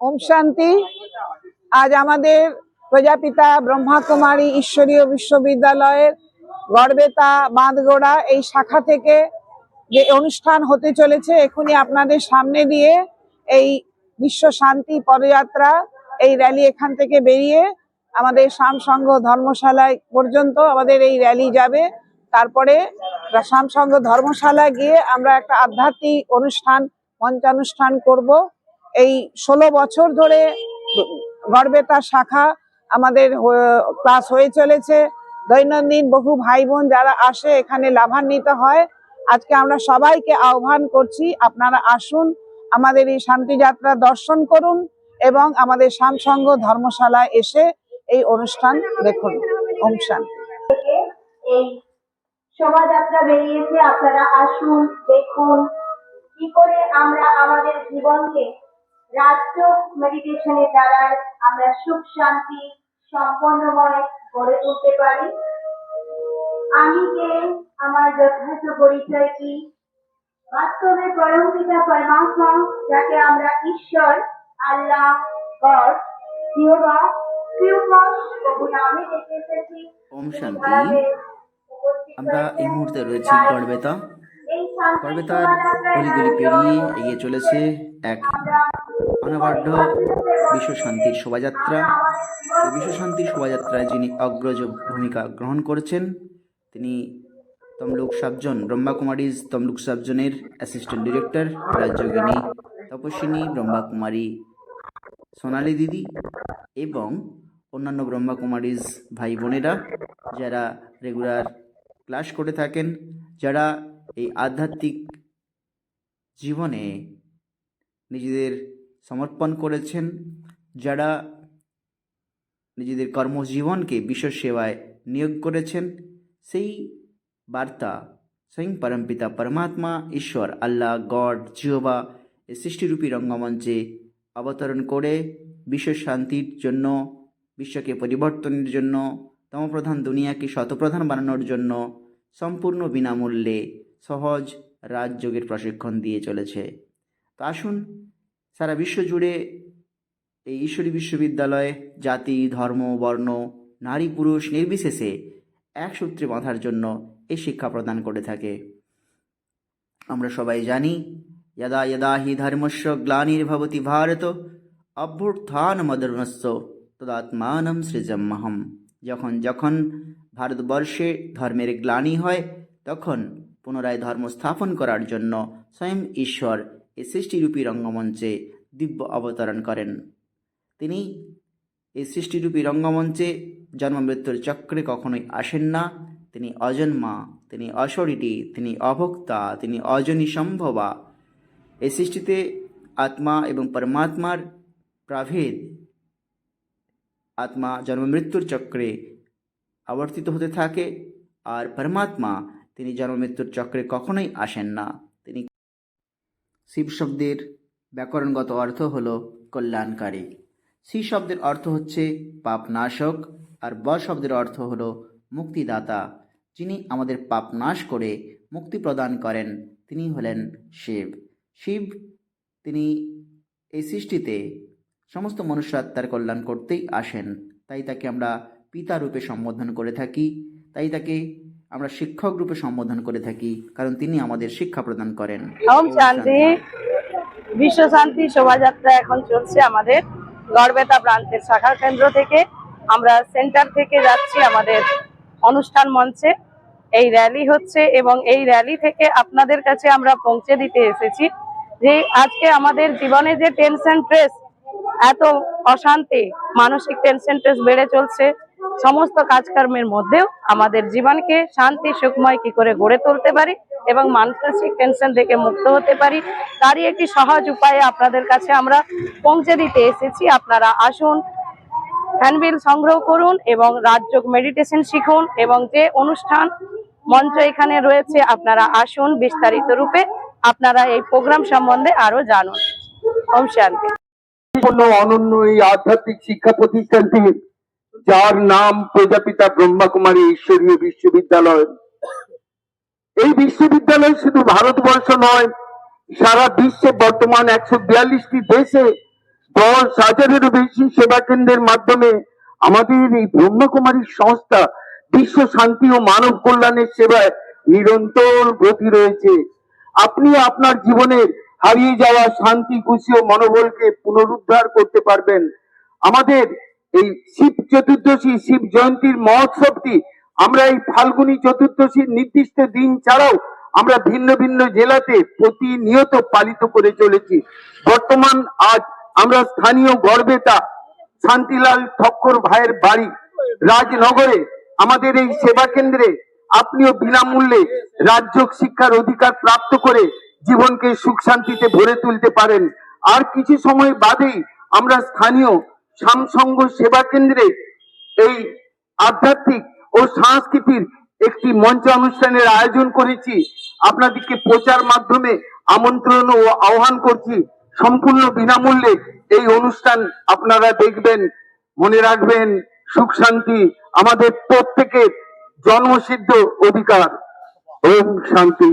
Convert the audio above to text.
ওম শান্তি। আজ আমাদের প্রজাপিতা ব্রহ্মা কুমারী ঈশ্বরীয় বিশ্ববিদ্যালয়ের গড়বেতা বাঁধগোড়া এই শাখা থেকে যে অনুষ্ঠান হতে চলেছে, এখনই আপনাদের সামনে দিয়ে এই বিশ্ব শান্তি পদযাত্রা, এই র্যালি এখান থেকে বেরিয়ে আমাদের শ্যামসংঘ ধর্মশালায় পর্যন্ত আমাদের এই র্যালি যাবে। তারপরে শ্যামসংঘ ধর্মশালায় গিয়ে আমরা একটা আধ্যাত্মিক অনুষ্ঠান, মঞ্চানুষ্ঠান করব। এই ষোলো বছর ধরে গড়বেতা শাখা আমাদের ক্লাস হয়ে চলেছে। দৈনন্দিন বহু ভাই বোন যারা আসে, এখানে লাভান্বিত হয়। আজকে আমরা সবাইকে আহ্বান করছি, আপনারা আসুন, আমাদের এই শান্তি যাত্রা দর্শন করুন এবং আমাদের শ্যামসংঘ ধর্মশালায় এসে এই অনুষ্ঠান দেখুন। ওম শান্তি। শোভাযাত্রা বেরিয়েছে, আপনারা আসুন, দেখুন, কি করে আমরা আমাদের জীবনকে রাজ্য মেডিটেশনের দ্বারা আমরা সুখ শান্তি সম্পন্নময় গড়ে তুলতে পারি। আমি কে আমার যথার্থ পরিচয় কি? বাস্তবে পরম পিতা পরমাত্মা যাকে আমরা ঈশ্বর আল্লাহ গড জিহবা ওম শান্তি। আমরা এই মুহূর্তে রয়েছি গড়বেতা। গড়বেতার শোভাযাত্রায় অলিগলি পেরিয়ে এগিয়ে চলেছে এক আমরা অনবাঢ্য বিশ্ব শান্তির শোভাযাত্রা। এই বিশ্ব শান্তির শোভাযাত্রায় যিনি অগ্রজ ভূমিকা গ্রহণ করেছেন, তিনি তমলুক সাবজন ব্রহ্মাকুমারীজ তমলুক সাবজনের অ্যাসিস্ট্যান্ট ডিরেক্টর রাজ্যগিনী তপস্বিনী, ব্রহ্মাকুমারী সোনালী দিদি এবং অন্যান্য ব্রহ্মাকুমারীজ ভাই বোনেরা যারা রেগুলার ক্লাস করে থাকেন, যারা এই আধ্যাত্মিক জীবনে নিজেদের সমর্পণ করেছেন যারা নিজেদের কর্মজীবনকে বিশ্ব সেবায় নিয়োগ করেছেন। সেই বার্তা স্বয়ং পরমপিতা পরমাত্মা, ঈশ্বর, আল্লাহ, গড জিওবা এই সৃষ্টিরূপী রঙ্গমঞ্চে অবতরণ করে বিশ্ব শান্তির জন্য, বিশ্বকে পরিবর্তনের জন্য, তমপ্রধান দুনিয়াকে শতপ্রধান বানানোর জন্য সম্পূর্ণ বিনামূল্যে সহজ রাজযোগের প্রশিক্ষণ দিয়ে চলেছে। তো আসুন, সারা বিশ্ব জুড়ে এই ঈশ্বরী বিশ্ববিদ্যালয়ে জাতি, ধর্ম, বর্ণ, নারী, পুরুষ নির্বিশেষে এক সূত্রে বাঁধার জন্য এই শিক্ষা প্রদান করে থাকে। আমরা সবাই জানি যদা যদা হি ধর্মস্য গ্লানির্ভবতি ভারত, অভ্যুত্থান মদর্মস্য তদাত্মানম সৃজম্মহম যখন যখন ভারতবর্ষে ধর্মের গ্লানি হয়, তখন পুনরায় ধর্ম স্থাপন করার জন্য স্বয়ং ঈশ্বর এই সৃষ্টিরূপী রঙ্গমঞ্চে দিব্য অবতরণ করেন। তিনি এই সৃষ্টিরূপী রঙ্গমঞ্চে জন্ম মৃত্যুর চক্রে কখনোই আসেন না। তিনি অজন্মা, তিনি অশরীরী, তিনি অভোক্তা, তিনি অজনী সম্ভবা। এই সৃষ্টিতে আত্মা এবং পরমাত্মার প্রাভেদ আত্মা জন্ম মৃত্যুর চক্রে আবর্তিত হতে থাকে আর পরমাত্মা তিনি জন্ম মৃত্যুর চক্রে কখনোই আসেন না। তিনি শিব শব্দের ব্যাকরণগত অর্থ হল কল্যাণকারী। সি শব্দের অর্থ হচ্ছে পাপনাশক আর ব শব্দের অর্থ হল মুক্তিদাতা। যিনি আমাদের পাপ নাশ করে মুক্তি প্রদান করেন, তিনি হলেন শিব। শিব তিনি এই সৃষ্টিতে সমস্ত মনুষ্যাত্মার কল্যাণ করতেই আসেন। তাই তাকে আমরা পিতা রূপে সম্বোধন করে থাকি। তাই তাকে আমরা শিক্ষক রূপে সম্বোধন করে থাকি, কারণ তিনি আমাদের শিক্ষা প্রদান করেন। ওম শান্তি। বিশ্ব শান্তি শোভাযাত্রা এখন চলছে আমাদের গড়বেতা ব্রাঞ্চের শাখা কেন্দ্র থেকে। আমরা সেন্টার থেকে যাচ্ছি আমাদের অনুষ্ঠান মঞ্চে। এই র্যালি হচ্ছে এবং এই র্যালি থেকে আপনাদের কাছে আমরা পৌঁছে দিতে এসেছি যে আজকে আমাদের জীবনে যে টেনশন স্ট্রেস এত অশান্তি, মানসিক টেনশন স্ট্রেস বেড়ে চলছে। সমস্ত কাজকর্মের মধ্যেও আমাদের জীবনকে শান্তি, সুখময় কি করে গড়ে তুলতে পারি এবং মানসিক টেনশন থেকে মুক্ত হতে পারি, তারই একটি সহজ উপায়ে আপনাদের কাছে আমরা পৌঁছে দিতে এসেছি। আপনারা আসুন হ্যান্ডবিল সংগ্রহ করুন এবং রাজযোগ মেডিটেশন শিখুন এবং যে অনুষ্ঠান মঞ্চ এখানে রয়েছে, আপনারা আসুন বিস্তারিত রূপে। আপনারা এই প্রোগ্রাম সম্বন্ধে আরও জানুন। অনন্য এই আধ্যাত্মিক শিক্ষা প্রতিষ্ঠানটি যার নাম প্রজাপিতা ব্রহ্মাকুমারী ঈশ্বরীয় বিশ্ববিদ্যালয়। এই বিশ্ববিদ্যালয় শুধু ভারতবর্ষ নয়, সারা বিশ্বে বর্তমান একশো বিয়াল্লিশটি দেশে দশ হাজারেরও বেশি সেবা কেন্দ্রের মাধ্যমে আমাদের এই ব্রহ্মকুমারীর সংস্থা বিশ্ব শান্তি ও মানব কল্যাণের সেবায় নিরন্তর গতি রয়েছে। আপনি আপনার জীবনের হারিয়ে যাওয়া শান্তি, খুশি ও মনোবলকে পুনরুদ্ধার করতে পারবেন। আমাদের এই শিব চতুর্দশী, শিব জয়ন্তীর মহোৎসবটি আমরা এই ফাল্গুনী চতুর্দশীর নির্দিষ্ট দিন ছাড়াও আমরা ভিন্ন ভিন্ন জেলাতে প্রতিনিয়ত পালিত করে চলেছি। বর্তমান আজ আমরা স্থানীয় গড়বেতা শান্তিলাল ঠক্কর ভাইয়ের বাড়ি রাজনগরে আমাদের এই সেবা কেন্দ্রে আপনিও বিনামূল্যে রাজ্য শিক্ষার অধিকার প্রাপ্ত করে জীবনকে সুখ শান্তিতে ভরে তুলতে পারেন। আর কিছু সময় বাদেই আমরা স্থানীয় সামসঙ্গ সেবা কেন্দ্রে এই আধ্যাত্মিক ও সাংস্কৃতিক একটি মঞ্চ অনুষ্ঠানের আয়োজন করেছি। আপনাদেরকে প্রচার মাধ্যমে আমন্ত্রণ ও আহ্বান করছি। সম্পূর্ণ বিনামূল্যে এই অনুষ্ঠান আপনারা দেখবেন, মনে রাখবেন, সুখ শান্তি আমাদের প্রত্যেকের জন্মসিদ্ধ অধিকার। ওম শান্তি।